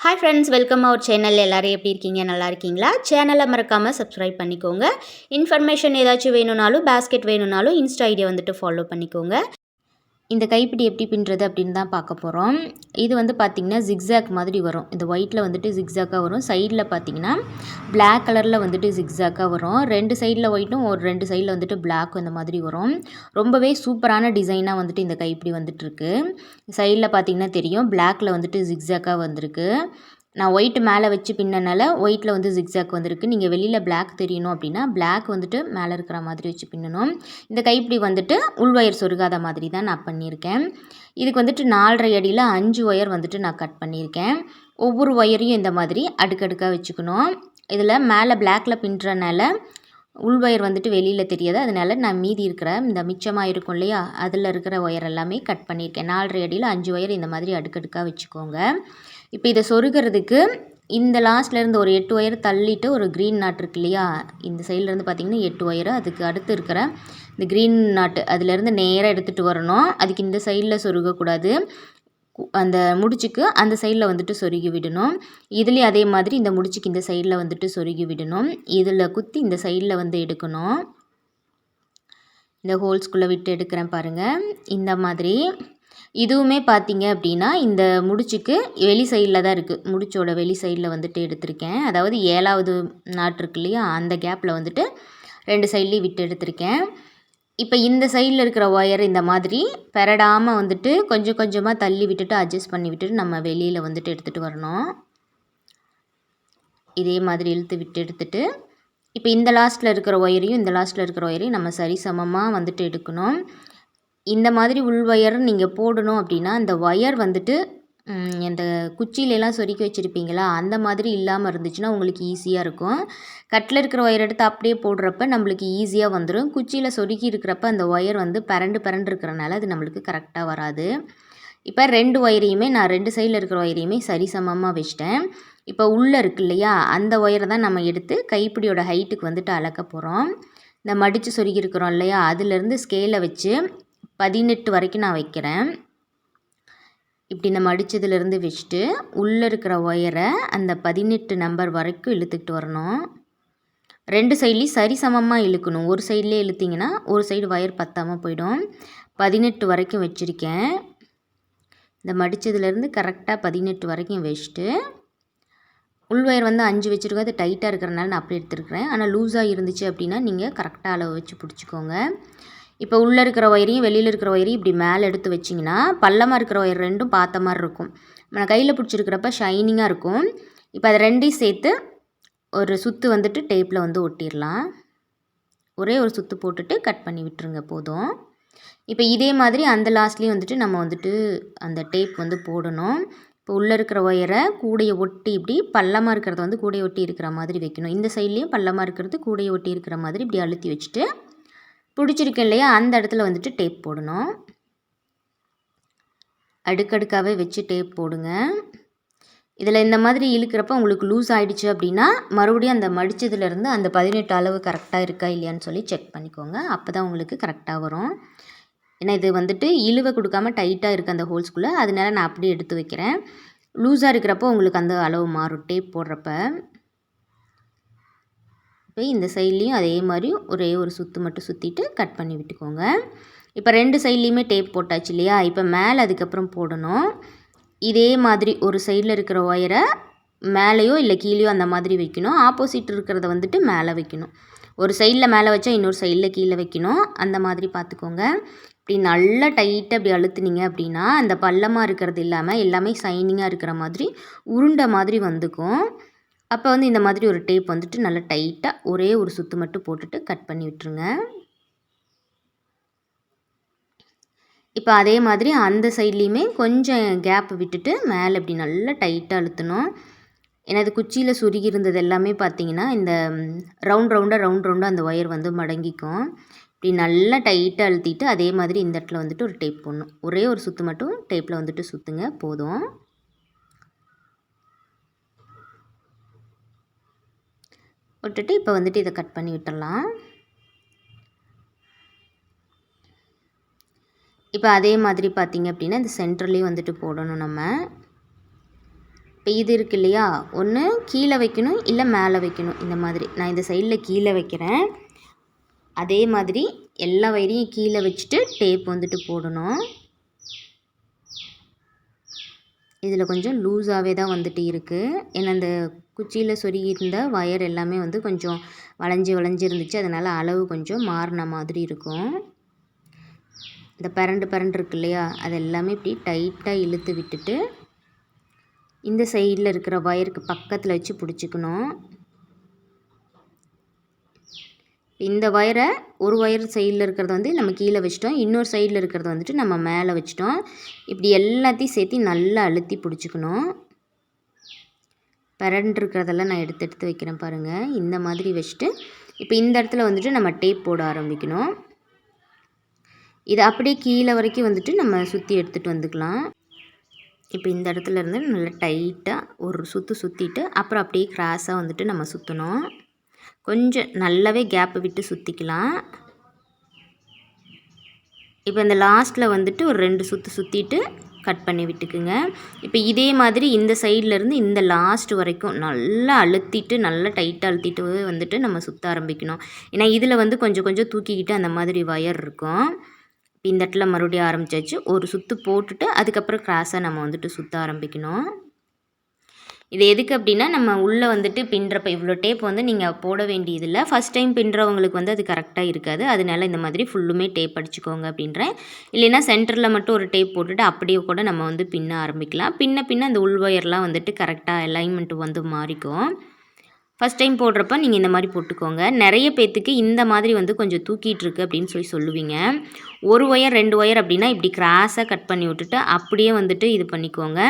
Hi friends welcome our channel எல்லோரும் எப்படி இருக்கீங்க? நல்லா இருக்கீங்களா? சேனலை மறக்காமல் சப்ஸ்கிரைப் பண்ணிக்கோங்க. இன்ஃபர்மேஷன் ஏதாச்சும் வேணும்னாலும் பேஸ்கெட் வேணும்னாலும் இன்ஸ்டா ஐடியா வந்துட்டு ஃபாலோ பண்ணிக்கோங்க. இந்த கைப்பிடி எப்படி பின்னுறது அப்படின்னு தான் பார்க்க போகிறோம் இது வந்து பார்த்திங்கன்னா ஜிக்ஸாக் மாதிரி வரும். இந்த ஒயிட்டில் வந்துட்டு ஜிக்ஸாக்காக வரும். சைடில் பார்த்திங்கன்னா பிளாக் கலரில் வந்துட்டு ஜிக்ஸாக்காக வரும். ரெண்டு சைடில் ஒயிட்டும் ஒரு ரெண்டு சைடில் வந்துட்டு பிளாக் இந்த மாதிரி வரும். ரொம்பவே சூப்பரான டிசைனாக வந்துட்டு இந்த கைப்பிடி வந்துட்டுருக்கு சைடில் பார்த்திங்கன்னா தெரியும். பிளாக்கில் வந்துட்டு ஜிக்ஸாக்காக வந்திருக்கு. நான் ஒயிட்டு மேலே வச்சு பின்னனால ஒயிட்டில் வந்து ஜிக்ஸாக் வந்திருக்கு. நீங்கள் வெளியில் பிளாக் தெரியணும் அப்படின்னா பிளாக் வந்துட்டு மேலே இருக்கிற மாதிரி வச்சு பின்னணும். இந்த கைப்பிடி வந்துட்டு உள் ஒயர் சொருகாத மாதிரி தான் நான் பண்ணியிருக்கேன். இதுக்கு வந்துட்டு நாலரை அடியில் அஞ்சு ஒயர் வந்துட்டு நான் கட் பண்ணியிருக்கேன். ஒவ்வொரு ஒயரையும் இந்த மாதிரி அடுக்கடுக்காக வச்சுக்கணும். இதில் மேலே பிளாக்கில் பின்னுறனால உள் ஒயர் வந்துட்டு வெளியில் தெரியாது. அதனால் நான் மீதி இருக்கிற இந்த மிச்சமாக இருக்கும் இல்லையா அதில் இருக்கிற ஒயர் எல்லாமே கட் பண்ணியிருக்கேன். நாலரை அடியில் அஞ்சு ஒயர் இந்த மாதிரி அடுக்கடுக்காக வச்சுக்கோங்க. இப்போ இதை சொருகிறதுக்கு இந்த லாஸ்ட்லேருந்து ஒரு எட்டு ஒயர் தள்ளிட்டு ஒரு க்ரீன் நாட் இருக்கு இல்லையா? இந்த சைட்லேருந்து பார்த்திங்கன்னா எட்டு ஒயரு அதுக்கு அடுத்து இருக்கிற இந்த க்ரீன் நாட்டு அதுலேருந்து நேராக எடுத்துகிட்டு வரணும். அதுக்கு இந்த சைடில் சொருகக்கூடாது. அந்த முடிச்சுக்கு அந்த சைடில் வந்துட்டு சொருகி விடணும். இதுலேயும் அதே மாதிரி இந்த முடிச்சுக்கு இந்த சைடில் வந்துட்டு சொருகி விடணும். இதில் குத்தி இந்த சைடில் வந்து எடுக்கணும். இந்த ஹோல்ஸ்குள்ளே விட்டு எடுக்கிறேன் பாருங்கள் இந்த மாதிரி இதுவுமே பார்த்தீங்க அப்படின்னா இந்த முடிச்சுக்கு வெளி சைடில் தான் இருக்குது முடிச்சோட வெளி சைடில் வந்துட்டு எடுத்திருக்கேன். அதாவது ஏழாவது நாட்டு இருக்கு இல்லையா? அந்த கேப்பில் வந்துட்டு ரெண்டு சைட்லேயும் விட்டு எடுத்திருக்கேன். இப்போ இந்த சைடில் இருக்கிற ஒயர் இந்த மாதிரி பெரடாமல் வந்துட்டு கொஞ்சம் கொஞ்சமாக தள்ளி விட்டுட்டு அட்ஜஸ்ட் பண்ணி விட்டுட்டு நம்ம வெளியில் வந்துட்டு எடுத்துகிட்டு வரணும். இதே மாதிரி இழுத்து விட்டு எடுத்துட்டு இப்போ இந்த லாஸ்ட்டில் இருக்கிற ஒயரையும் இந்த லாஸ்ட்டில் இருக்கிற ஒயரையும் நம்ம சரி சமமாக வந்துட்டு எடுக்கணும். இந்த மாதிரி உள் ஒயர் நீங்கள் போடணும் அப்படின்னா அந்த ஒயர் வந்துட்டு இந்த குச்சியிலலாம் சொருக்கி வச்சுருப்பீங்களா அந்த மாதிரி இல்லாமல் இருந்துச்சுன்னா உங்களுக்கு ஈஸியாக இருக்கும். கட்டில் இருக்கிற ஒயர் எடுத்து அப்படியே போடுறப்ப நம்மளுக்கு ஈஸியாக வந்துடும் குச்சியில் சொருக்கி இருக்கிறப்ப அந்த ஒயர் வந்து பரண்டு பரண்டு இருக்கிறனால அது நம்மளுக்கு கரெக்டாக வராது. இப்போ ரெண்டு ஒயரையுமே நான் ரெண்டு சைடில் இருக்கிற ஒயரையுமே சரிசமமாக வச்சிட்டேன். இப்போ உள்ளே இருக்கு இல்லையா அந்த ஒயரை தான் நம்ம எடுத்து கைப்பிடியோட ஹைட்டுக்கு வந்துட்டு அளக்க போகிறோம் இந்த மடித்து சொருகி இருக்கிறோம் இல்லையா அதுலேருந்து ஸ்கேலை வச்சு பதினெட்டு வரைக்கும் நான் வைக்கிறேன். இப்படி நம்ம மடித்ததுலேருந்து வச்சுட்டு உள்ளே இருக்கிற ஒயரை அந்த பதினெட்டு நம்பர் வரைக்கும் இழுத்துக்கிட்டு வரணும். ரெண்டு சைட்லேயும் சரி சமமாக இழுக்கணும். ஒரு சைட்லேயே இழுத்திங்கன்னா ஒரு சைடு ஒயர் பத்தாமல் போயிடும். பதினெட்டு வரைக்கும் வச்சுருக்கேன். இந்த மடித்ததுலேருந்து கரெக்டாக பதினெட்டு வரைக்கும் வச்சுட்டு உள் ஒயர் வந்து அஞ்சு வச்சுருக்கோம். அது டைட்டாக இருக்கிறனால நான் அப்படி எடுத்துருக்குறேன். ஆனால் லூஸாக இருந்துச்சு அப்படின்னா நீங்கள் கரெக்டாக அளவு வச்சு பிடிச்சிக்கோங்க. இப்போ உள்ளே இருக்கிற ஒயரையும் வெளியில் இருக்கிற ஒயரையும் இப்படி மேலே எடுத்து வச்சிங்கன்னா பள்ளமாக இருக்கிற ஒயர் ரெண்டும் பார்த்த மாதிரி இருக்கும். நம்ம கையில் பிடிச்சிருக்கிறப்ப ஷைனிங்காக இருக்கும். இப்போ அதை ரெண்டையும் சேர்த்து ஒரு சுற்று வந்துட்டு டேப்பில் வந்து ஒட்டிடலாம். ஒரே ஒரு சுற்று போட்டுட்டு கட் பண்ணி விட்டுருங்க போதும். இப்போ இதே மாதிரி அந்த லாஸ்ட்லேயும் வந்துட்டு நம்ம வந்துட்டு அந்த டேப் வந்து போடணும். இப்போ உள்ளே இருக்கிற ஒயரை கூடையை ஒட்டி இப்படி பள்ளமாக இருக்கிறத வந்து கூடையை ஒட்டி இருக்கிற மாதிரி வைக்கணும். இந்த சைட்லேயும் பள்ளமாக இருக்கிறது கூடையை ஒட்டி இருக்கிற மாதிரி இப்படி அழுத்தி வச்சுட்டு பிடிச்சிருக்கு இல்லையா? அந்த இடத்துல வந்துட்டு டேப் போடணும். அடுக்கடுக்காகவே வச்சு டேப் போடுங்க. இதில் இந்த மாதிரி இழுக்கிறப்ப உங்களுக்கு லூஸ் ஆகிடுச்சு அப்படின்னா மறுபடியும் அந்த மடித்ததுலேருந்து அந்த பதினெட்டு அளவு கரெக்டாக இருக்கா இல்லையான்னு சொல்லி செக் பண்ணிக்கோங்க. அப்போ தான் உங்களுக்கு கரெக்டாக வரும். ஏன்னா இது வந்துட்டு இழுவை கொடுக்காம டைட்டாக இருக்குது அந்த ஹோல்ஸ்குள்ளே அதனால நான் அப்படியே எடுத்து வைக்கிறேன். லூஸாக இருக்கிறப்போ உங்களுக்கு அந்த அளவு மாறும். டேப் போடுறப்ப. இப்போ இந்த சைட்லேயும் அதே மாதிரி ஒரே ஒரு சுற்று மட்டும் சுற்றிட்டு கட் பண்ணி விட்டுக்கோங்க. இப்போ ரெண்டு சைட்லேயுமே டேப் போட்டாச்சு இல்லையா? இப்போ மேலே அதுக்கப்புறம் போடணும். இதே மாதிரி ஒரு சைடில் இருக்கிற ஒயரை மேலேயோ இல்லை கீழேயோ அந்த மாதிரி வைக்கணும். ஆப்போசிட் இருக்கிறத வந்துட்டு மேலே வைக்கணும். ஒரு சைடில் மேலே வச்சா இன்னொரு சைடில் கீழே வைக்கணும். அந்த மாதிரி பார்த்துக்கோங்க. இப்படி நல்லா டைட்டாக அப்படி அழுத்துனீங்க அப்படின்னா அந்த பள்ளமாக இருக்கிறது இல்லாமல் எல்லாமே சைனிங்காக இருக்கிற மாதிரி உருண்டை மாதிரி வந்துக்கும். அப்போ வந்து இந்த மாதிரி ஒரு டேப் வந்துட்டு நல்லா டைட்டாக ஒரே ஒரு சுற்று மட்டும் போட்டுட்டு கட் பண்ணி விட்டுருங்க. இப்போ அதே மாதிரி அந்த சைட்லேயுமே கொஞ்சம் கேப் விட்டுட்டு மேலே இப்படி நல்லா டைட்டாக அழுத்தணும். ஏன்னா அது குச்சியில் சுருகி இருந்தது எல்லாமே பார்த்தீங்கன்னா இந்த ரவுண்ட் ரவுண்டாக ரவுண்ட் ரவுண்டாக அந்த ஒயர் வந்து மடங்கிக்கும். இப்படி நல்லா டைட்டாக அழுத்திட்டு அதே மாதிரி இந்த இடத்துல வந்துட்டு ஒரு டேப் போடணும். ஒரே ஒரு சுற்று மட்டும் டேப்பில் வந்துட்டு சுற்றுங்க போதும். விட்டுட்டு இப்போ வந்துட்டு இதை கட் பண்ணி விட்டுடலாம். இப்போ அதே மாதிரி பார்த்திங்க அப்படின்னா இந்த சென்டர்லேயும் வந்துட்டு போடணும் நம்ம. இப்போ இது இருக்கு இல்லையா? ஒன்று கீழே வைக்கணும் இல்லை மேலே வைக்கணும். இந்த மாதிரி. நான் இந்த சைடில் கீழே வைக்கிறேன். அதே மாதிரி எல்லா வயரையும் கீழே வச்சுட்டு டேப் வந்துட்டு போடணும். இதில் கொஞ்சம் லூஸாகவே தான் வந்துட்டு இருக்குது ஏன்னா இந்த குச்சியில் சொருகி இருந்த ஒயர் எல்லாமே வந்து கொஞ்சம் வளைஞ்சி வளைஞ்சி இருந்துச்சு. அதனால் அளவு கொஞ்சம் மாறின மாதிரி இருக்கும். இந்த பரண்டு பரண்டு இருக்கு இல்லையா? அது எல்லாமே இப்படி டைட்டாக இழுத்து விட்டுட்டு இந்த சைடில் இருக்கிற ஒயருக்கு பக்கத்தில் வச்சு பிடிச்சிக்கணும். இந்த ஒயரை ஒரு ஒயர் சைடில் இருக்கிறத வந்து நம்ம கீழே வச்சிட்டோம். இன்னொரு சைடில் இருக்கிறத வந்துட்டு நம்ம மேலே வச்சிட்டோம். இப்படி எல்லாத்தையும் சேர்த்து நல்லா அழுத்தி பிடிச்சிக்கணும். பரண்டு இருக்கிறதெல்லாம் நான் எடுத்து எடுத்து வைக்கிறேன் பாருங்கள் இந்த மாதிரி வச்சுட்டு இப்போ இந்த இடத்துல வந்துட்டு நம்ம டேப் போட ஆரம்பிக்கணும். இது அப்படியே கீழே வரைக்கும் வந்துட்டு நம்ம சுற்றி எடுத்துகிட்டு வந்துக்கலாம். இப்போ இந்த இடத்துல இருந்து நல்லா டைட்டாக ஒரு சுற்று சுற்றிட்டு அப்புறம் அப்படியே கிராஸாக வந்துட்டு நம்ம சுற்றணும் கொஞ்சம் நல்லாவே கேப்பு விட்டு சுற்றிக்கலாம் இப்போ இந்த லாஸ்ட்டில் வந்துட்டு ஒரு ரெண்டு சுற்று சுற்றிட்டு கட் பண்ணி விட்டுக்குங்க. இப்போ இதே மாதிரி இந்த சைட்லேருந்து இந்த லாஸ்ட் வரைக்கும் நல்லா அழுத்திட்டு நல்லா டைட்டாக அழுத்திட்டு வந்துட்டு நம்ம சுற்ற ஆரம்பிக்கணும். ஏன்னா இதில் வந்து கொஞ்சம் கொஞ்சம் தூக்கிக்கிட்டு அந்த மாதிரி ஒயர் இருக்கும். இப்போ இந்த இடத்துல மறுபடியும் ஆரம்பிச்சாச்சு. ஒரு சுற்று போட்டுட்டு அதுக்கப்புறம் கிராஸாக நம்ம வந்துட்டு சுற்ற ஆரம்பிக்கணும். இது எதுக்கு அப்படின்னா நம்ம உள்ளே வந்துட்டு பின்னுறப்ப இவ்வளோ டேப் வந்து நீங்கள் போட வேண்டியதில்லை. ஃபஸ்ட் டைம் பின்னுறவங்களுக்கு வந்து அது கரெக்டாக இருக்காது. அதனால இந்த மாதிரி ஃபுல்லுமே டேப் அடிச்சுக்கோங்க அப்படின்றேன். இல்லைன்னா சென்டரில் மட்டும் ஒரு டேப் போட்டுட்டு அப்படியே கூட நம்ம வந்து பின்ன ஆரம்பிக்கலாம். பின்ன பின்ன அந்த உள் ஒயர்லாம் வந்துட்டு கரெக்டாக அலைன்மெண்ட் வந்து மாறிக்கும். ஃபஸ்ட் டைம் போடுறப்ப நீங்கள் இந்த மாதிரி போட்டுக்கோங்க. நிறைய பேர்த்துக்கு இந்த மாதிரி வந்து கொஞ்சம் தூக்கிட்டு இருக்கு அப்படின்னு சொல்லி சொல்லுவீங்க. ஒரு ஒயர் ரெண்டு ஒயர் அப்படின்னா இப்படி கிராஸாக கட் பண்ணி விட்டுட்டு அப்படியே வந்துட்டு இது பண்ணிக்கோங்க.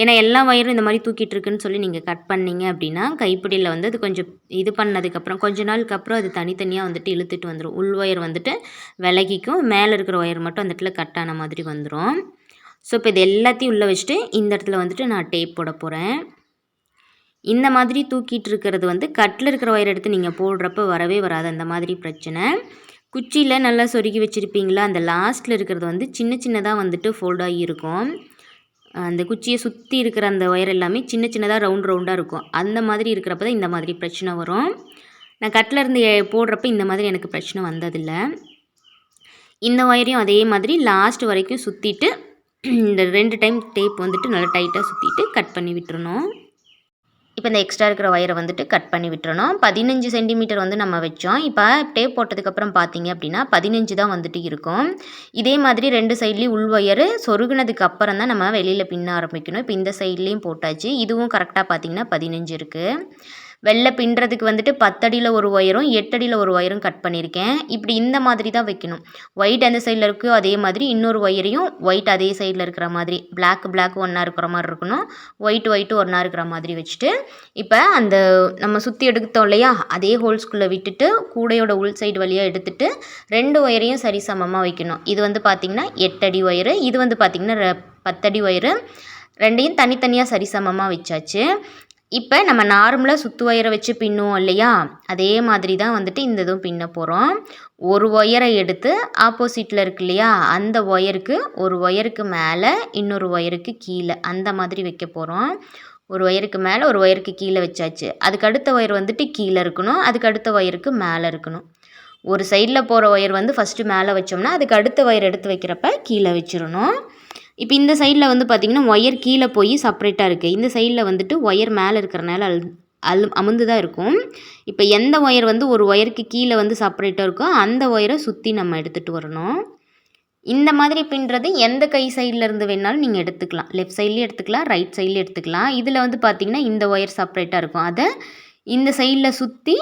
ஏன்னா எல்லா ஒயரும் இந்த மாதிரி தூக்கிட்டு இருக்குன்னு சொல்லி நீங்கள் கட் பண்ணீங்க அப்படின்னா கைப்பிடியில் வந்து அது கொஞ்சம் இது பண்ணதுக்கப்புறம் கொஞ்ச நாளுக்கு அப்புறம் அது தனித்தனியாக வந்துட்டு இழுத்துட்டு வந்துடும் உள் ஒயர் வந்துட்டு விலகிக்கும். மேலே இருக்கிற ஒயர் மட்டும் அந்த இடத்துல கட் ஆன மாதிரி வந்துடும் ஸோ இப்போ இது எல்லாத்தையும் உள்ளே வச்சுட்டு இந்த இடத்துல வந்துட்டு நான் டேப் போட போகிறேன் இந்த மாதிரி தூக்கிட்டு இருக்கிறது வந்து கட்டில் இருக்கிற ஒயர் எடுத்து நீங்கள் போடுறப்ப வரவே வராது. அந்த மாதிரி பிரச்சனை. குச்சியில் நல்லா சொருகி வச்சுருப்பீங்களா? அந்த லாஸ்ட்டில் இருக்கிறது வந்து சின்ன சின்னதாக வந்துட்டு ஃபோல்டாகி இருக்கும். அந்த குச்சியை சுற்றி இருக்கிற அந்த ஒயர் எல்லாமே சின்ன சின்னதாக ரவுண்ட் ரவுண்டாக இருக்கும். அந்த மாதிரி இருக்கிறப்ப தான் இந்த மாதிரி பிரச்சனை வரும். நான் கட்டில் இருந்து போடுறப்ப இந்த மாதிரி எனக்கு பிரச்சனை வந்ததில்லை. இந்த ஒயரையும் அதே மாதிரி லாஸ்ட் வரைக்கும் சுற்றிட்டு இந்த ரெண்டு டைம் டேப் வந்துட்டு நல்லா டைட்டாக சுற்றிட்டு கட் பண்ணி விட்டுறணும். இப்போ இந்த எக்ஸ்ட்ரா இருக்கிற ஒயரை வந்துட்டு கட் பண்ணி விட்டுறணும். பதினஞ்சு சென்டிமீட்டர் வந்து நம்ம வச்சோம். இப்போ டேப் போட்டதுக்கப்புறம் பார்த்தீங்க அப்படின்னா பதினஞ்சு தான் வந்துட்டு இருக்கும். இதே மாதிரி ரெண்டு சைட்லேயும் உள் ஒயரு சொருகினதுக்கு அப்புறம் தான் நம்ம வெளியில் பின்ன ஆரம்பிக்கணும். இப்போ இந்த சைட்லேயும் போட்டாச்சு. இதுவும் கரெக்டாக பார்த்தீங்கன்னா பதினஞ்சு இருக்குது வெளில பின்னுறதுக்கு வந்துட்டு பத்தடியில் ஒரு ஒயரும் எட்டடியில் ஒரு ஒயரும் கட் பண்ணியிருக்கேன் இப்படி இந்த மாதிரி தான் வைக்கணும். ஒயிட் அந்த சைடில் இருக்கோ அதே மாதிரி இன்னொரு ஒயரையும் ஒயிட் அதே சைடில் இருக்கிற மாதிரி பிளாக் பிளாக் ஒன்றா இருக்கிற மாதிரி இருக்கணும். ஒயிட் ஒயிட்டு ஒன்றா இருக்கிற மாதிரி வச்சுட்டு இப்போ அந்த நம்ம சுற்றி எடுத்தோம் இல்லையா? அதே ஹோல்ஸ்குள்ளே விட்டுட்டு கூடையோட உள் சைடு வழியாக எடுத்துட்டு ரெண்டு ஒயரையும் சரி சமமாக வைக்கணும். இது வந்து பார்த்திங்கன்னா எட்டடி ஒயரு இது வந்து பார்த்திங்கன்னா ரெ- பத்தடி ஒயரு. ரெண்டையும் தனித்தனியாக சரிசமமாக வச்சாச்சு. இப்போ நம்ம நார்மலாக சுற்று ஒயரை வச்சு பின்னுவோம் இல்லையா? அதே மாதிரி தான் வந்துட்டு இந்த இதுவும் பின்ன போகிறோம் ஒரு ஒயரை எடுத்து ஆப்போசிட்டில் இருக்கு இல்லையா? அந்த ஒயருக்கு ஒரு ஒயருக்கு மேலே இன்னொரு ஒயருக்கு கீழே அந்த மாதிரி வைக்க போகிறோம் ஒரு ஒயருக்கு மேலே ஒரு ஒயருக்கு கீழே வச்சாச்சு. அதுக்கு அடுத்த ஒயர் வந்துட்டு கீழே இருக்கணும். அதுக்கு அடுத்த ஒயருக்கு மேலே இருக்கணும். ஒரு சைடில் போகிற ஒயர் வந்து ஃபஸ்ட்டு மேலே வச்சோம்னா அதுக்கு அடுத்த ஒயர் எடுத்து வைக்கிறப்ப கீழே வச்சிடணும். இப்போ இந்த சைடில் வந்து பார்த்திங்கன்னா ஒயர் கீழே போய் செப்பரேட்டாக இருக்குது இந்த சைடில் வந்துட்டு ஒயர் மேலே இருக்கிறனால அல் அல் அமுந்து தான் இருக்கும். இப்போ எந்த ஒயர் வந்து ஒரு ஒயருக்கு கீழே வந்து செப்பரேட்டாக இருக்கோ அந்த ஒயரை சுற்றி நம்ம எடுத்துகிட்டு வரணும். இந்த மாதிரி பின்னுறது எந்த கை சைடில் இருந்து வேணாலும் நீங்கள் எடுத்துக்கலாம். லெஃப்ட் சைட்லேயும் எடுத்துக்கலாம் ரைட் சைட்லேயும் எடுத்துக்கலாம். இதில் வந்து பார்த்திங்கன்னா இந்த ஒயர் செப்பரேட்டாக இருக்கும். அதை இந்த சைடில் சுற்றி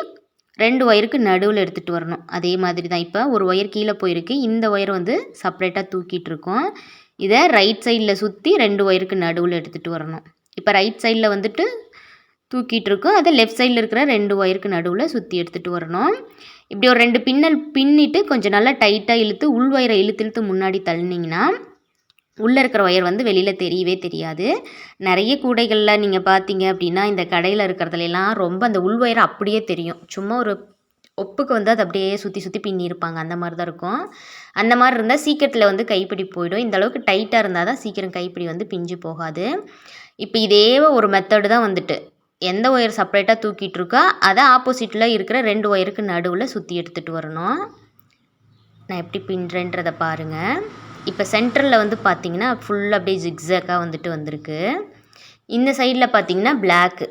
ரெண்டு ஒயருக்கு நடுவில் எடுத்துகிட்டு வரணும். அதே மாதிரி தான் இப்போ ஒரு ஒயர் கீழே போயிருக்கு. இந்த ஒயர் வந்து செப்பரேட்டாக தூக்கிட்டு இருக்கோம். இதை ரைட் சைடில் சுற்றி ரெண்டு ஒயருக்கு நடுவில் எடுத்துகிட்டு வரணும். இப்போ ரைட் சைடில் வந்துட்டு தூக்கிட்டு இருக்கோம். அதை லெஃப்ட் சைடில் இருக்கிற ரெண்டு ஒயருக்கு நடுவில் சுற்றி எடுத்துகிட்டு வரணும். இப்படி ஒரு ரெண்டு பின்னல் பின்னிட்டு கொஞ்சம் நல்லா டைட்டாக இழுத்து உள் ஒயரை இழுத்து இழுத்து முன்னாடி தள்ளினீங்கன்னா உள்ளே இருக்கிற ஒயர் வந்து வெளியில் தெரியவே தெரியாது. நிறைய கூடைகளில் நீங்கள் பார்த்தீங்க அப்படின்னா இந்த கடையில் இருக்கிறதுலாம் ரொம்ப அந்த உள் ஒயர் அப்படியே தெரியும். சும்மா ஒரு ஒப்புக்கு வந்து அது அப்படியே சுற்றி சுற்றி பின்னியிருப்பாங்க. அந்த மாதிரி தான் இருக்கும். அந்த மாதிரி இருந்தால் சீக்கிரத்தில் வந்து கைப்பிடி போயிடும். இந்த அளவுக்கு டைட்டாக இருந்தால் தான் சீக்கிரம் கைப்பிடி வந்து பிஞ்சு போகாது. இப்போ இதே ஒரு மெத்தடு தான் வந்துட்டு. எந்த ஒயர் செப்பரேட்டாக தூக்கிட்டு இருக்கோ அதை ஆப்போசிட்டில் இருக்கிற ரெண்டு ஒயருக்கு நடுவில் சுற்றி எடுத்துகிட்டு வரணும். நான் எப்படி பின்னுறேன்றதை பாருங்கள் இப்போ சென்டரில் வந்து பார்த்தீங்கன்னா ஃபுல் அப்படியே ஜிக்ஸாக்காக வந்துட்டு வந்திருக்கு. இந்த சைடில் பார்த்தீங்கன்னா பிளாக்கு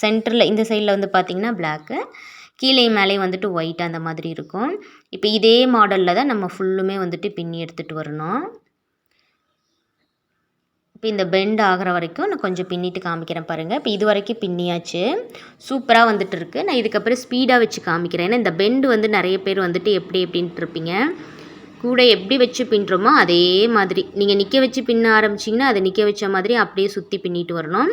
சென்டரில் இந்த சைடில் வந்து பார்த்தீங்கன்னா பிளாக்கு கீழே மேலே வந்துட்டு ஒயிட் அந்த மாதிரி இருக்கும். இப்போ இதே மாடலில் தான் நம்ம ஃபுல்லுமே வந்துட்டு பின்னி எடுத்துகிட்டு வரணும். இப்போ இந்த பெண்ட் ஆகிற வரைக்கும் நான் கொஞ்சம் பின்னிட்டு காமிக்கிறேன் பாருங்கள் இப்போ இது வரைக்கும் பின்னியாச்சு. சூப்பராக வந்துட்டு இருக்குது நான் இதுக்கப்புறம் ஸ்பீடாக வச்சு காமிக்கிறேன். ஏன்னா இந்த பெண்டு வந்து நிறைய பேர் வந்துட்டு எப்படி எப்படின்ட்டு இருப்பீங்க. கூட எப்படி வச்சு பின்னுறோமோ அதே மாதிரி. நீங்கள் நிற்க வச்சு பின்ன ஆரம்பிச்சிங்கன்னா அதை நிற்க வச்ச மாதிரி அப்படியே சுற்றி பின்னிட்டு வரணும்.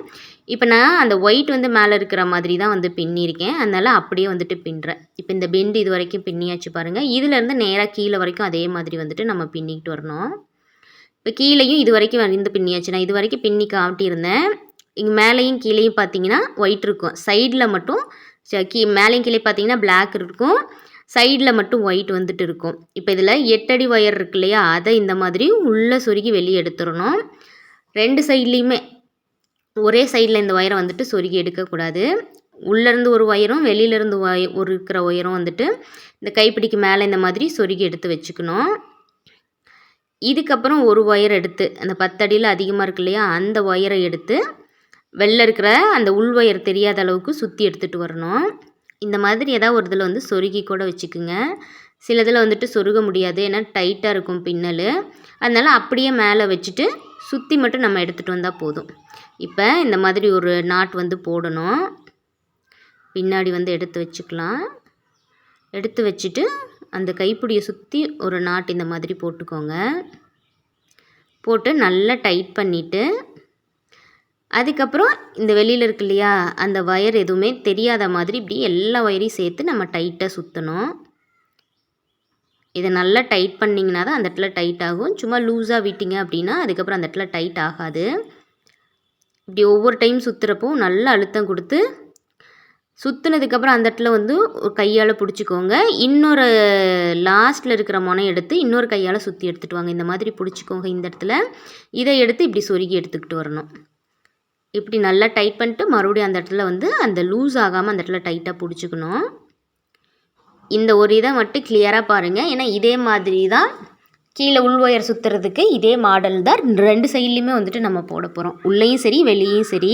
இப்போ நான் அந்த ஒயிட் வந்து மேலே இருக்கிற மாதிரி தான் வந்து பின்னியிருக்கேன். அதனால் அப்படியே வந்துட்டு பின்னுறேன். இப்போ இந்த பெண்டு இது வரைக்கும் பின்னியாச்சு பாருங்கள் இதுலேருந்து நேராக கீழே வரைக்கும் அதே மாதிரி வந்துட்டு நம்ம பின்னிக்கிட்டு வரணும். இப்போ கீழேயும் இது வரைக்கும் வந்து பின்னியாச்சு. நான் இது வரைக்கும் பின்னி காட்டியிருந்தேன். இங்கே மேலேயும் கீழேயும் பார்த்தீங்கன்னா ஒயிட் இருக்கும். சைடில் மட்டும் ச- கீ மேலேயும் கீழே பார்த்தீங்கன்னா பிளாக் இருக்கும். சைடில் மட்டும் ஒயிட் வந்துட்டு இருக்கும். இப்போ இதில் எட்டடி ஒயர் இருக்கு இல்லையா? அதை இந்த மாதிரி உள்ளே சொருகி வெளியே எடுத்துடணும். ரெண்டு சைட்லேயுமே ஒரே சைடில் இந்த ஒயரை வந்துட்டு சொருகி எடுக்கக்கூடாது உள்ளேருந்து ஒரு ஒயரும் வெளியிலேருந்து ஒய ஒரு இருக்கிற ஒயரும் வந்துட்டு இந்த கைப்பிடிக்கு மேலே இந்த மாதிரி சொருகி எடுத்து வச்சுக்கணும். இதுக்கப்புறம் ஒரு ஒயர் எடுத்து அந்த பத்தடியில் அதிகமாக இருக்கு இல்லையா அந்த ஒயரை எடுத்து வெளில இருக்கிற அந்த உள் ஒயர் தெரியாத அளவுக்கு சுற்றி எடுத்துகிட்டு வரணும். இந்த மாதிரி ஏதாவது ஒரு இதில் வந்து சொருகி கூட வச்சுக்குங்க. சில இதில் வந்துட்டு சொருக முடியாது ஏன்னா டைட்டாக இருக்கும் பின்னல். அதனால் அப்படியே மேலே வச்சுட்டு சுற்றி மட்டும் நம்ம எடுத்துகிட்டு வந்தால் போதும். இப்போ இந்த மாதிரி ஒரு நாட் வந்து போடணும். பின்னாடி வந்து எடுத்து வச்சுக்கலாம். எடுத்து வச்சுட்டு அந்த கைப்பிடியை சுற்றி ஒரு நாட் இந்த மாதிரி போட்டுக்கோங்க. போட்டு நல்லா டைட் பண்ணிவிட்டு அதுக்கப்புறம் இந்த வெளியில் இருக்கு இல்லையா அந்த ஒயர் எதுவுமே தெரியாத மாதிரி இப்படி எல்லா ஒயரையும் சேர்த்து நம்ம டைட்டாக சுற்றணும் இதை நல்லா டைட் பண்ணிங்கன்னா தான் அந்த இடத்துல டைட் ஆகும். சும்மா லூஸாக விட்டீங்க அப்படின்னா அதுக்கப்புறம் அந்த இடத்துல டைட் ஆகாது. இப்படி ஒவ்வொரு டைம் சுற்றுறப்போ நல்லா அழுத்தம் கொடுத்து சுற்றுனதுக்கப்புறம் அந்த இடத்துல வந்து ஒரு கையால் பிடிச்சிக்கோங்க. இன்னொரு லாஸ்ட்டில் இருக்கிற முனை எடுத்து இன்னொரு கையால் சுற்றி எடுத்துகிட்டு வாங்க. இந்த மாதிரி பிடிச்சிக்கோங்க இந்த இடத்துல. இதை எடுத்து இப்படி சொருகி எடுத்துக்கிட்டு வரணும். இப்படி நல்லா டைட் பண்ணிட்டு மறுபடியும் அந்த இடத்துல வந்து அந்த லூஸ் ஆகாமல் அந்த இடத்துல டைட்டாக பிடிச்சிக்கணும். இந்த ஒரு இதை மட்டும் கிளியராக பாருங்கள் ஏன்னா இதே மாதிரி தான் கீழே உள் ஒயர் சுற்றுறதுக்கு இதே மாடல் தான் ரெண்டு சைட்லேயுமே வந்துட்டு நம்ம போட போகிறோம் உள்ளேயும் சரி வெளியும் சரி.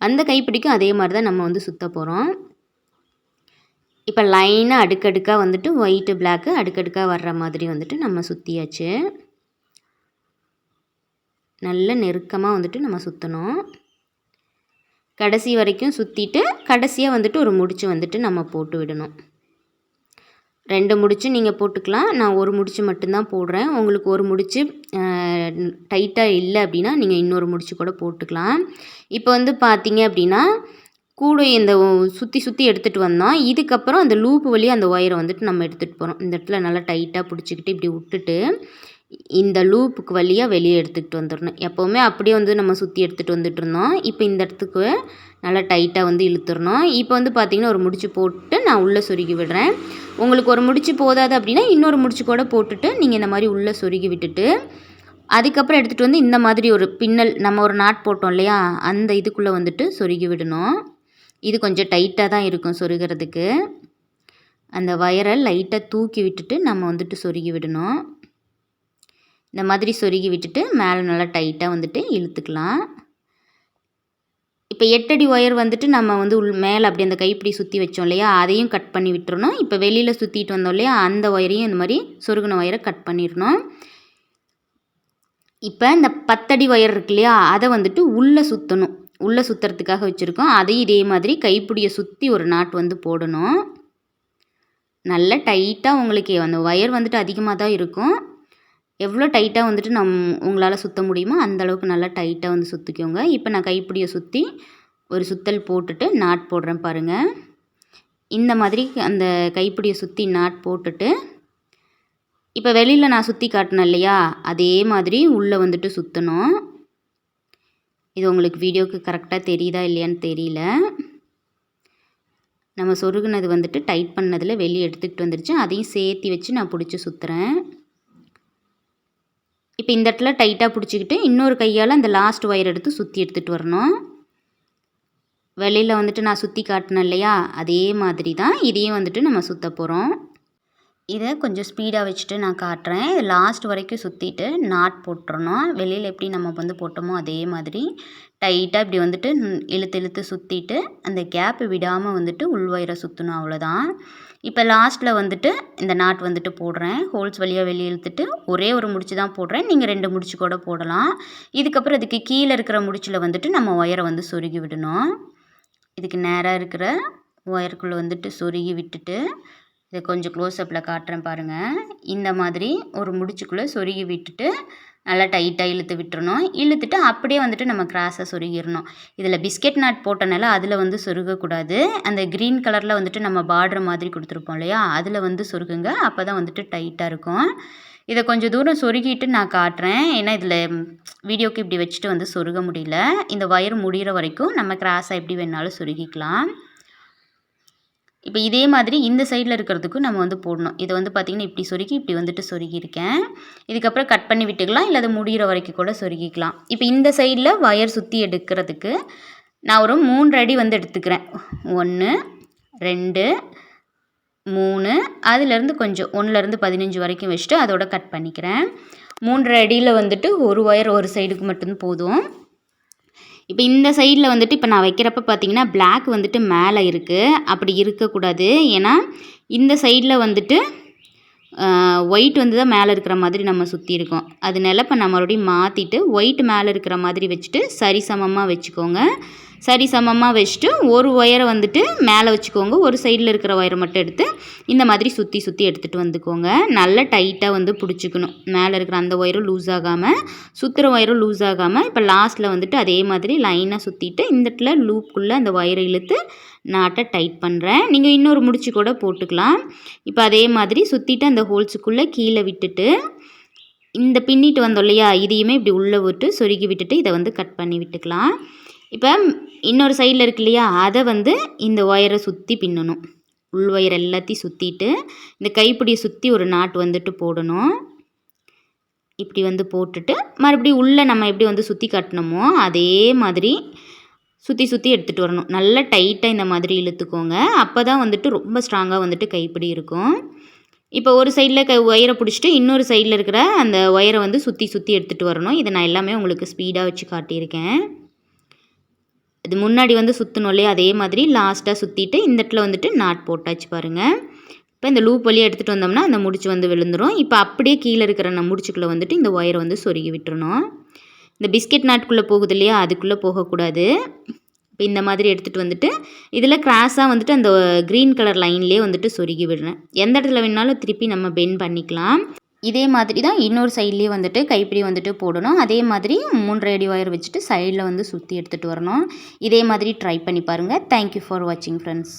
அந்த கைப்பிடிக்கும் அதே மாதிரி தான் நம்ம வந்து சுற்ற போகிறோம் இப்போ லைனாக அடுக்கடுக்காக வந்துட்டு ஒயிட்டு பிளாக்கு அடுக்கடுக்காக வர்ற மாதிரி வந்துட்டு நம்ம சுற்றியாச்சு நல்ல நெருக்கமாக வந்துட்டு நம்ம சுற்றணும் கடைசி வரைக்கும் சுற்றிட்டு கடைசியாக வந்துட்டு ஒரு முடிச்சு வந்துட்டு நம்ம போட்டு விடணும். ரெண்டு முடிச்சு நீங்கள் போட்டுக்கலாம். நான் ஒரு முடிச்சு மட்டும்தான் போடுறேன். உங்களுக்கு ஒரு முடிச்சு டைட்டாக இல்லை அப்படின்னா நீங்கள் இன்னொரு முடிச்சு கூட போட்டுக்கலாம். இப்போ வந்து பார்த்தீங்க அப்படின்னா கூட இந்த சுற்றி சுற்றி எடுத்துகிட்டு வந்தோம். இதுக்கப்புறம் அந்த லூப்பு வழியாக அந்த ஒயரை வந்துட்டு நம்ம எடுத்துகிட்டு போகிறோம் இந்த இடத்துல நல்லா டைட்டாக பிடிச்சிக்கிட்டு இப்படி விட்டுட்டு இந்த லூப்புக்கு வழியாக வெளியே எடுத்துக்கிட்டு வந்துடணும். எப்போவுமே அப்படியே வந்து நம்ம சுற்றி எடுத்துகிட்டு வந்துட்டு இருந்தோம். இப்போ இந்த இடத்துக்கு நல்லா டைட்டாக வந்து இழுத்துடணும். இப்போ வந்து பார்த்திங்கன்னா ஒரு முடிச்சு போட்டு நான் உள்ளே சொருகி விடுறேன். உங்களுக்கு ஒரு முடிச்சு போதாது அப்படின்னா இன்னொரு முடிச்சு கூட போட்டுட்டு நீங்கள் இந்த மாதிரி உள்ளே சொருகி விட்டுட்டு அதுக்கப்புறம் எடுத்துகிட்டு வந்து இந்த மாதிரி ஒரு பின்னல் நம்ம ஒரு நாட் போட்டோம் இல்லையா? அந்த இதுக்குள்ளே வந்துட்டு சொருகி விடணும். இது கொஞ்சம் டைட்டாக தான் இருக்கும் சொருகிறதுக்கு. அந்த வயரை லைட்டாக தூக்கி விட்டுட்டு நம்ம வந்துட்டு சொருகி விடணும். இந்த மாதிரி சொருகி விட்டுட்டு மேலே நல்லா டைட்டாக வந்துட்டு இழுத்துக்கலாம். இப்போ எட்டடி ஒயர் வந்துட்டு நம்ம வந்து உள் மேலே அப்படி அந்த கைப்பிடி சுற்றி வச்சோம் இல்லையா? அதையும் கட் பண்ணி விட்டுறணும். இப்போ வெளியில் சுற்றிட்டு வந்தோம் இல்லையா? அந்த ஒயரையும் இந்த மாதிரி சொருகின ஒயரை கட் பண்ணிடணும். இப்போ இந்த பத்தடி ஒயர் இருக்கு இல்லையா? அதை வந்துட்டு உள்ளே சுற்றணும் உள்ளே சுற்றுறதுக்காக வச்சுருக்கோம். அதையும் இதே மாதிரி கைப்பிடியை சுற்றி ஒரு நாட் வந்து போடணும். நல்லா டைட்டாக உங்களுக்கு அந்த ஒயர் வந்துட்டு அதிகமாக தான் இருக்கும். எவ்வளோ டைட்டாக வந்துட்டு நம் உங்களால் சுற்ற முடியுமோ அந்த அளவுக்கு நல்லா டைட்டாக வந்து சுற்றிக்கோங்க இப்போ நான் கைப்பிடியை சுற்றி ஒரு சுத்தல் போட்டுட்டு நாட் போடுறேன் பாருங்கள் இந்த மாதிரி அந்த கைப்பிடியை சுற்றி நாட் போட்டுட்டு இப்போ வெளியில் நான் சுற்றி காட்டினேன் இல்லையா? அதே மாதிரி உள்ளே வந்துட்டு சுற்றணும் இது உங்களுக்கு வீடியோவுக்கு கரெக்டாக தெரியுதா இல்லையான்னு தெரியல. நம்ம சொருகுனது வந்துட்டு டைட் பண்ணதில் வெளியே எடுத்துக்கிட்டு வந்துருச்சு. அதையும் சேர்த்து வச்சு நான் பிடிச்சி சுற்றுறேன் இப்போ இந்த இடத்துல டைட்டாக பிடிச்சிக்கிட்டு இன்னொரு கையால் அந்த லாஸ்ட் ஒயர் எடுத்து சுற்றி எடுத்துகிட்டு வரணும். வெளியில் வந்துட்டு நான் சுற்றி காட்டினேன் இல்லையா? அதே மாதிரி தான் இதையும் வந்துட்டு நம்ம சுற்ற போகிறோம் இதை கொஞ்சம் ஸ்பீடாக வச்சுட்டு நான் காட்டுறேன். லாஸ்ட் வரைக்கும் சுற்றிட்டு நாட் போட்டுறணும். வெளியில் எப்படி நம்ம வந்து போட்டோமோ அதே மாதிரி டைட்டாக இப்படி வந்துட்டு இழுத்து இழுத்து சுற்றிட்டு அந்த கேப்பு விடாமல் வந்துட்டு உள்வயிறை சுற்றணும் அவ்வளோதான் இப்போ லாஸ்ட்டில் வந்துட்டு இந்த நாட் வந்துட்டு போடுறேன். ஹோல்ஸ் வழியாக வெளியே இழுத்துட்டு ஒரே ஒரு முடிச்சு தான் போடுறேன். நீங்கள் ரெண்டு முடிச்சு கூட போடலாம். இதுக்கப்புறம் அதுக்கு கீழே இருக்கிற முடிச்சில் வந்துட்டு நம்ம ஒயரை வந்து சொருகி விடணும். இதுக்கு நேராக இருக்கிற ஒயருக்குள்ளே வந்துட்டு சொருகி விட்டுட்டு இதை கொஞ்சம் க்ளோஸ்அப்பில் காட்டுறேன் பாருங்கள் இந்த மாதிரி ஒரு முடிச்சுக்குள்ளே சொருகி விட்டுட்டு நல்லா டைட்டாக இழுத்து விட்டுறணும். இழுத்துட்டு அப்படியே வந்துட்டு நம்ம கிராஸை சொருகிடணும். இதில் பிஸ்கெட் நாட் போட்டனால அதில் வந்து சொருகக்கூடாது. அந்த க்ரீன் கலரில் வந்துட்டு நம்ம பார்டர் மாதிரி கொடுத்துருப்போம் இல்லையா? அதில் வந்து சொருகுங்க. அப்போ தான் வந்துட்டு டைட்டாக இருக்கும். இதை கொஞ்சம் தூரம் சொருகிட்டு நான் காட்டுறேன். ஏன்னா இதில் வீடியோக்கு இப்படி வச்சுட்டு வந்து சொருக முடியல. இந்த ஒயர் முடிகிற வரைக்கும் நம்ம கிராஸை எப்படி வேணாலும் சொருகிக்கலாம். இப்போ இதே மாதிரி இந்த சைடில் இருக்கிறதுக்கும் நம்ம வந்து போடணும். இதை வந்து பார்த்திங்கன்னா இப்படி சொருகி இப்படி வந்துட்டு சொருகியிருக்கேன். இதுக்கப்புறம் கட் பண்ணி விட்டுக்கலாம் இல்லை அது முடிகிற வரைக்கும் கூட சொருகிக்கலாம். இப்போ இந்த சைடில் ஒயர் சுற்றி எடுக்கிறதுக்கு நான் ஒரு மூன்று அடி வந்து எடுத்துக்கிறேன். ஒன்று ரெண்டு மூணு அதுலேருந்து கொஞ்சம் ஒன்றுலேருந்து பதினஞ்சு வரைக்கும் வச்சுட்டு அதோட கட் பண்ணிக்கிறேன். மூன்றரை அடியில் வந்துட்டு ஒரு ஒயர் ஒரு சைடுக்கு மட்டும் போதும். இப்போ இந்த சைடில் வந்துட்டு இப்போ நான் வைக்கிறப்ப பார்த்தீங்கன்னா பிளாக் வந்துட்டு மேலே இருக்குது அப்படி இருக்கக்கூடாது. ஏன்னா இந்த சைடில் வந்துட்டு ஒயிட் வந்து தான் மேலே இருக்கிற மாதிரி நம்ம சுற்றி இருக்கோம். அதனால இப்போ நம்ம மறுபடியும் மாற்றிட்டு ஒயிட் மேலே இருக்கிற மாதிரி வச்சுட்டு சரிசமமாக வச்சுக்கோங்க. சரி சமமாக வச்சுட்டு ஒரு ஒயரை வந்துட்டு மேலே வச்சுக்கோங்க. ஒரு சைடில் இருக்கிற ஒயரை மட்டும் எடுத்து இந்த மாதிரி சுற்றி சுற்றி எடுத்துகிட்டு வந்துக்கோங்க. நல்லா டைட்டாக வந்து பிடிச்சிக்கணும். மேலே இருக்கிற அந்த ஒயரும் லூஸ் ஆகாமல் சுற்றுற ஒயரும் லூஸ் ஆகாமல் இப்போ லாஸ்ட்டில் வந்துட்டு அதே மாதிரி லைனாக சுற்றிட்டு இந்த இடத்துல லூப்புக்குள்ளே அந்த ஒயரை இழுத்து நாட்டை டைட் பண்ணுறேன் நீங்கள் இன்னொரு முடிச்சு கூட போட்டுக்கலாம். இப்போ அதே மாதிரி சுற்றிட்டு அந்த ஹோல்ஸுக்குள்ளே கீழே விட்டுட்டு இந்த பின்னிட்டு வந்தோம் இல்லையா இதையுமே இப்படி உள்ளே விட்டு சொருகி விட்டுட்டு இதை வந்து கட் பண்ணி விட்டுக்கலாம். இப்போ இன்னொரு சைடில் இருக்கு இல்லையா? அதை வந்து இந்த ஒயரை சுற்றி பின்னணும். உள் ஒயர் எல்லாத்தையும் சுற்றிட்டு இந்த கைப்பிடியை சுற்றி ஒரு நாட்டு வந்துட்டு போடணும். இப்படி வந்து போட்டுட்டு மறுபடியும் உள்ளே நம்ம எப்படி வந்து சுற்றி கட்டினோமோ அதே மாதிரி சுற்றி சுற்றி எடுத்துகிட்டு வரணும். நல்லா டைட்டாக இந்த மாதிரி இழுத்துக்கோங்க. அப்போ தான் வந்துட்டு ரொம்ப ஸ்ட்ராங்காக வந்துட்டு கைப்பிடி இருக்கும். இப்போ ஒரு சைடில் க ஒயரை பிடிச்சிட்டு இன்னொரு சைடில் இருக்கிற அந்த ஒயரை வந்து சுற்றி சுற்றி எடுத்துகிட்டு வரணும். இதை நான் எல்லாமே உங்களுக்கு ஸ்பீடாக வச்சு காட்டியிருக்கேன். இது முன்னாடி வந்து சுற்றணும் இல்லையா அதே மாதிரி லாஸ்ட்டாக சுற்றிட்டு இந்த இடத்துல வந்துட்டு நாட் போட்டாச்சு பாருங்கள் இப்போ இந்த லூப் வழியாக எடுத்துகிட்டு வந்தோம்னா அந்த முடிச்சு வந்து விழுந்துடும் இப்போ அப்படியே கீழே இருக்கிற நம்ம முடிச்சுக்குள்ளே வந்துட்டு இந்த ஒயரை வந்து சொருகி விட்டுறணும். இந்த பிஸ்கெட் நாட்குள்ளே போகுது இல்லையா? அதுக்குள்ளே போகக்கூடாது. இப்போ இந்த மாதிரி எடுத்துகிட்டு வந்துட்டு இதில் கிராஸாக வந்துட்டு அந்த க்ரீன் கலர் லைன்லேயே வந்துட்டு சொருகி விடுறேன். எந்த இடத்துல வேணாலும் திருப்பி நம்ம பென் பண்ணிக்கலாம். இதே மாதிரி தான் இன்னொரு சைட்லேயே வந்துட்டு கைப்பிடி வந்துட்டு போடணும். அதே மாதிரி மூணு ரேடி ஒயர் வச்சுட்டு சைடில் வந்து சுற்றி எடுத்துகிட்டு வரணும். இதே மாதிரி ட்ரை பண்ணி பாருங்கள் தேங்க்யூ ஃபார் வாட்சிங் ஃப்ரெண்ட்ஸ்